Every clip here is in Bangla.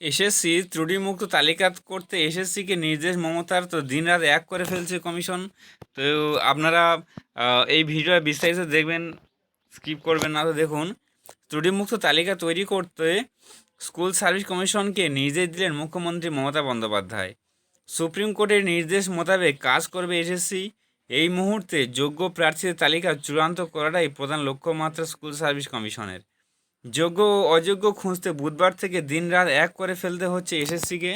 এসএসসি ত্রুটিমুক্ত তালিকা করতে এসএসসিকে নির্দেশ, মমতার তো দিনরাত এক করে ফেলছে কমিশন। তো আপনারা এই ভিডিও বিস্তারিত দেখবেন, স্কিপ করবেন না, তো দেখুন। ত্রুটিমুক্ত তালিকা তৈরি করতে স্কুল সার্ভিস কমিশনকে নির্দেশ দিলেন মুখ্যমন্ত্রী মমতা বন্দ্যোপাধ্যায়। সুপ্রিম কোর্টের নির্দেশ মোতাবেক কাজ করবে এসএসসি। এই মুহূর্তে যোগ্য প্রার্থীদের তালিকা চূড়ান্ত করাটাই প্রধান লক্ষ্যমাত্রা স্কুল সার্ভিস কমিশনের। যোগ্য ও অযোগ্য খুঁজতে বুধবার থেকে দিনরাত এক করে ফেলতে হচ্ছে এসএসসিকে।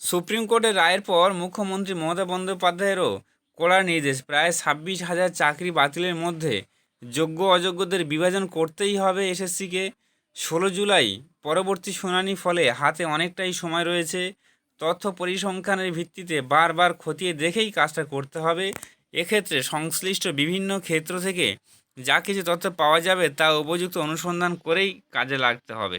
সুপ্রিম কোর্টের রায়ের পর মুখ্যমন্ত্রী মমতা বন্দ্যোপাধ্যায়েরও কড়া নির্দেশ। প্রায় ছাব্বিশ হাজার চাকরি বাতিলের মধ্যে যোগ্য অযোগ্যদের বিভাজন করতেই হবে এসএসসিকে। ষোলো জুলাই পরবর্তী শুনানি ফলে হাতে অনেকটাই সময় রয়েছে। তথ্য পরিসংখ্যানের ভিত্তিতে বারবার খতিয়ে দেখেই কাজটা করতে হবে। এক্ষেত্রে সংশ্লিষ্ট বিভিন্ন ক্ষেত্র থেকে যা কিছু তথ্য পাওয়া যাবে তা উপযুক্ত অনুসন্ধান করেই কাজে লাগতে হবে।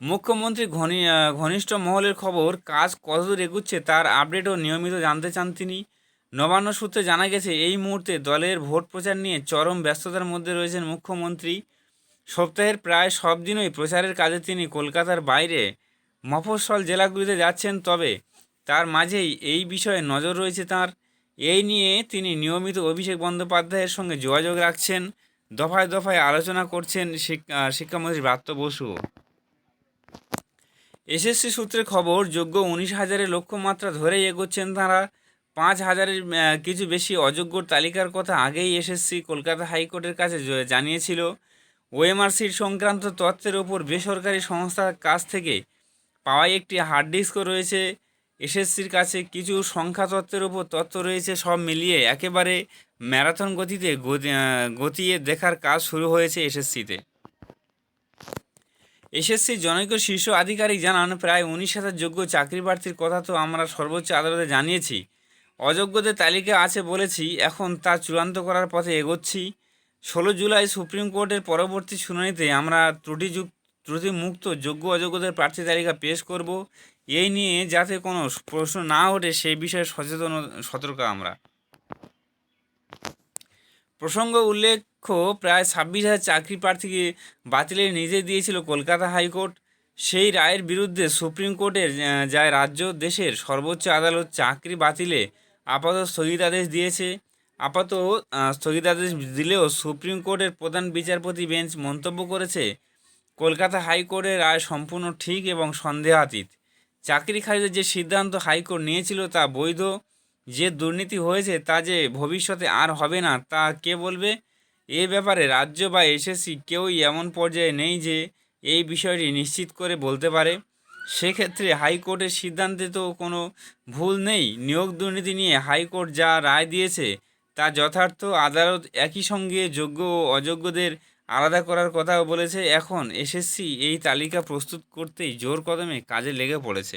মুখ্যমন্ত্রী ঘনি ঘনিষ্ঠ মহলের খবর, কাজ কতদূর এগুচ্ছে তার আপডেটও নিয়মিত জানতে চান তিনি। নবান্ন সূত্রে জানা গেছে, এই মুহূর্তে দলের ভোট প্রচার নিয়ে চরম ব্যস্ততার মধ্যে রয়েছেন মুখ্যমন্ত্রী। সপ্তাহের প্রায় সব দিনই প্রচারের কাজে তিনি কলকাতার বাইরে। মফস্বল জেলাগুলিতে যাচ্ছেন তবে তার মাঝেই এই বিষয়ে নজর রয়েছে তার। এই নিয়ে তিনি নিয়মিত অভিষেক বন্দ্যোপাধ্যায়ের সঙ্গে যোগাযোগ রাখছেন, দফায় দফায় আলোচনা করছেন শিক্ষা শিক্ষামন্ত্রী ব্রাত্য বসু। এসএসসি সূত্রের খবর, যোগ্য উনিশ হাজারের লক্ষ্যমাত্রা ধরেই এগোচ্ছেন তাঁরা। পাঁচ হাজারের কিছু বেশি অযোগ্যর তালিকার কথা আগেই এসএসসি কলকাতা হাইকোর্টের কাছে জানিয়েছিল। ওএমআর সিট সংক্রান্ত তথ্যের ওপর বেসরকারি সংস্থার কাছ থেকে পাওয়া একটি হার্ড ডিস্কও রয়েছে। এসএসসির কাছে কিছু সংখ্যা তত্ত্বের ওপর তত্ত্ব রয়েছে সব মিলিয়ে। একেবারে ম্যারাথন গতিতে গতি গতিয়ে দেখার কাজ শুরু হয়েছে এসএসসিতে। এসএসসি জনৈক শীর্ষ আধিকারিক জানান, প্রায় উনিশ হাজার যোগ্য চাকরি প্রার্থীর কথা তো আমরা সর্বোচ্চ আদালতে জানিয়েছি। অযোগ্যদের তালিকা আছে বলেছি, এখন তা চূড়ান্ত করার পথে এগোচ্ছি। ষোলো জুলাই সুপ্রিম কোর্টের পরবর্তী শুনানিতে আমরা ত্রুটিযুক্ত ত্রুটিমুক্ত, যোগ্য, অযোগ্যদের প্রার্থী তালিকা পেশ করব। এই নিয়ে যাতে কোনো প্রশ্ন না ওঠে, সেই বিষয়ে সচেতন সতর্ক আমরা। প্রসঙ্গ উল্লেখ্য, প্রায় ছাব্বিশ হাজার চাকরি প্রার্থীকে বাতিলের নির্দেশ দিয়েছিল কলকাতা হাইকোর্ট। সেই রায়ের বিরুদ্ধে সুপ্রিম কোর্টের যায় রাজ্য দেশের সর্বোচ্চ আদালত চাকরি বাতিলে আপাতত স্থগিতাদেশ দিয়েছে। আপাতত স্থগিতাদেশ দিলেও সুপ্রিম কোর্টের প্রধান বিচারপতি বেঞ্চ মন্তব্য করেছে কলকাতা হাইকোর্টের রায় সম্পূর্ণ ঠিক এবং সন্দেহাতীত। চাকরি খারিজের যে সিদ্ধান্ত হাইকোর্ট নিয়েছিল তা বৈধ। যে দুর্নীতি হয়েছে তা যে ভবিষ্যতে আর হবে না, তা কে বলবে? এ ব্যাপারে রাজ্য বা এসএসসি কেউই এমন পর্যায়ে নেই যে এই বিষয়টি নিশ্চিত করে বলতে পারে। সেক্ষেত্রে হাইকোর্টের সিদ্ধান্তে তো কোনো ভুল নেই। নিয়োগ দুর্নীতি নিয়ে হাইকোর্ট যা রায় দিয়েছে তা যথার্থ, আদালত একই সঙ্গে যোগ্য ও অযোগ্যদের আলাদা করার কথাও বলেছে, এখন এসএসসি এই তালিকা প্রস্তুত করতেই জোর কদমে কাজে লেগে পড়েছে।